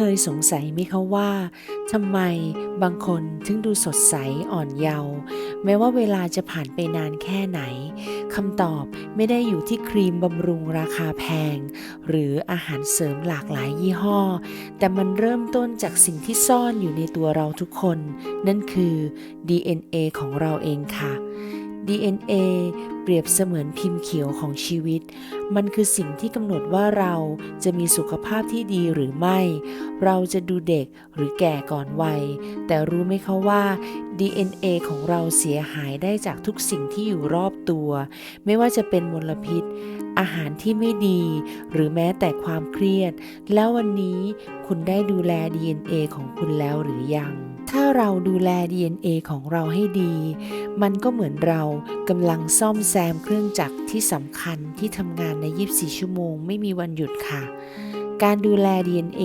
เคยสงสัยไหมคะว่าทำไมบางคนถึงดูสดใสอ่อนเยาว์แม้ว่าเวลาจะผ่านไปนานแค่ไหนคำตอบไม่ได้อยู่ที่ครีมบำรุงราคาแพง หรืออาหารเสริมหลากหลายยี่ห้อ แต่มันเริ่มต้นจากสิ่งที่ซ่อนอยู่ในตัวเราทุกคน นั่นคือ DNA ของเราเองค่ะ DNA เปรียบเสมือนพิมพ์เขียวของชีวิต มันคือสิ่งที่กำหนดว่าเราจะมีสุขภาพที่ดีหรือไม่ เราจะดูเด็กหรือแก่ก่อนวัย แต่รู้ไหมคะว่า DNA ของเราเสียหายได้จากทุกสิ่งที่อยู่รอบตัว ไม่ว่าจะเป็นมลพิษ อาหารที่ไม่ดี หรือแม้แต่ความเครียด แล้ววันนี้คุณได้ดูแล DNA ของคุณแล้วหรือยัง ถ้าเราดูแล DNA ของเราให้ดี มันก็เหมือนเรากำลังซ่อมแซมเครื่องจักรที่สำคัญที่ทำงานใน 24 ชั่วโมงไม่มีวันหยุดค่ะ การดูแล DNA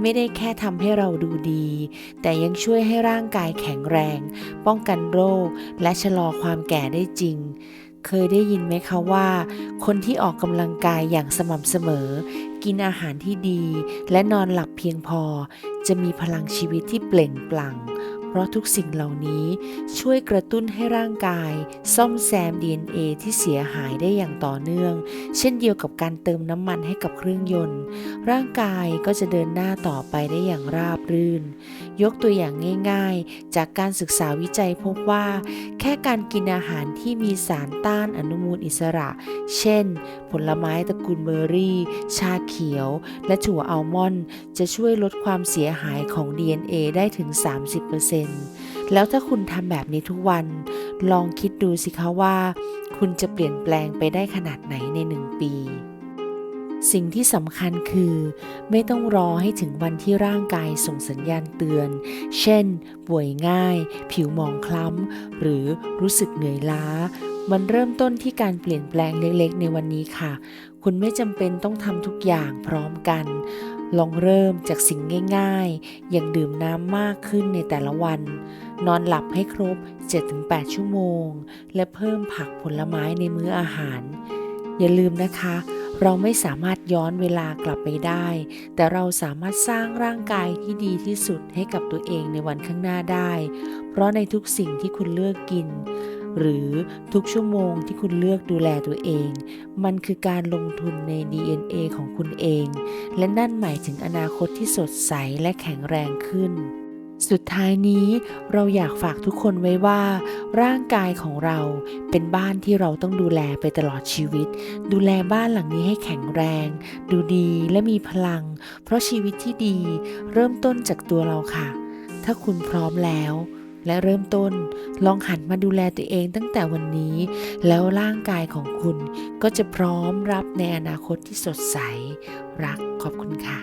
ไม่ได้แค่ทำให้เราดูดี แต่ยังช่วยให้ร่างกายแข็งแรง ป้องกันโรค และชะลอความแก่ได้จริงเคยได้ยินไหมคะว่า คนที่ออกกำลังกายอย่างสม่ำเสมอ กินอาหารที่ดี และนอนหลับเพียงพอ จะมีพลังชีวิตที่เปล่งปลั่ง เพราะทุกสิ่งเหล่านี้ช่วยกระตุ้นให้ร่างกาย ซ่อมแซม DNA ที่เสียหายได้อย่างต่อเนื่อง เช่นเดียวกับการเติมน้ำมันให้กับเครื่องยนต์ ร่างกายก็จะเดินหน้าต่อไปได้อย่างราบรื่น ยกตัวอย่างง่าย ๆ จากการศึกษาวิจัยพบว่า แค่การกินอาหารที่มีสารต้านอนุมูลอิสระ เช่น ผลไม้ตระกูลเบอร์รี่ ชาเขียว และถั่วอัลมอนด์จะช่วยลดความเสียหายของ DNA ได้ถึง 30%แล้วถ้าคุณทำแบบนี้ทุกวัน ลองคิดดูสิคะว่า คุณจะเปลี่ยนแปลงไปได้ขนาดไหนในหนึ่งปี สิ่งที่สำคัญคือ ไม่ต้องรอให้ถึงวันที่ร่างกายส่งสัญญาณเตือน เช่น ป่วยง่าย ผิวหมองคล้ำ หรือรู้สึกเหนื่อยล้ามันเริ่มต้นที่การเปลี่ยนแปลงเล็กๆ ในวันนี้ค่ะ คุณไม่จำเป็นต้องทำทุกอย่างพร้อมกัน ลองเริ่มจากสิ่งง่ายๆ อย่างดื่มน้ำมากขึ้นในแต่ละวัน นอนหลับให้ครบ 7-8 ชั่วโมง และเพิ่มผักผลไม้ในมื้ออาหาร อย่าลืมนะคะ เราไม่สามารถย้อนเวลากลับไปได้ แต่เราสามารถสร้างร่างกายที่ดีที่สุดให้กับตัวเองในวันข้างหน้าได้ เพราะในทุกสิ่งที่คุณเลือกกิน หรือทุกชั่วโมงที่คุณเลือกดูแลตัวเอง มันคือการลงทุนใน DNA ของคุณเอง และนั่นหมายถึงอนาคตที่สดใสและแข็งแรงขึ้นสุดท้ายนี้เราอยากฝากทุกคนไว้ว่า ร่างกายของเราเป็นบ้านที่เราต้องดูแลไปตลอดชีวิต ดูแลบ้านหลังนี้ให้แข็งแรง ดูดีและมีพลัง เพราะชีวิตที่ดีเริ่มต้นจากตัวเราค่ะ ถ้าคุณพร้อมแล้ว และเริ่มต้น ลองหันมาดูแลตัวเองตั้งแต่วันนี้ แล้วร่างกายของคุณก็จะพร้อมรับในอนาคตที่สดใส รักขอบคุณค่ะ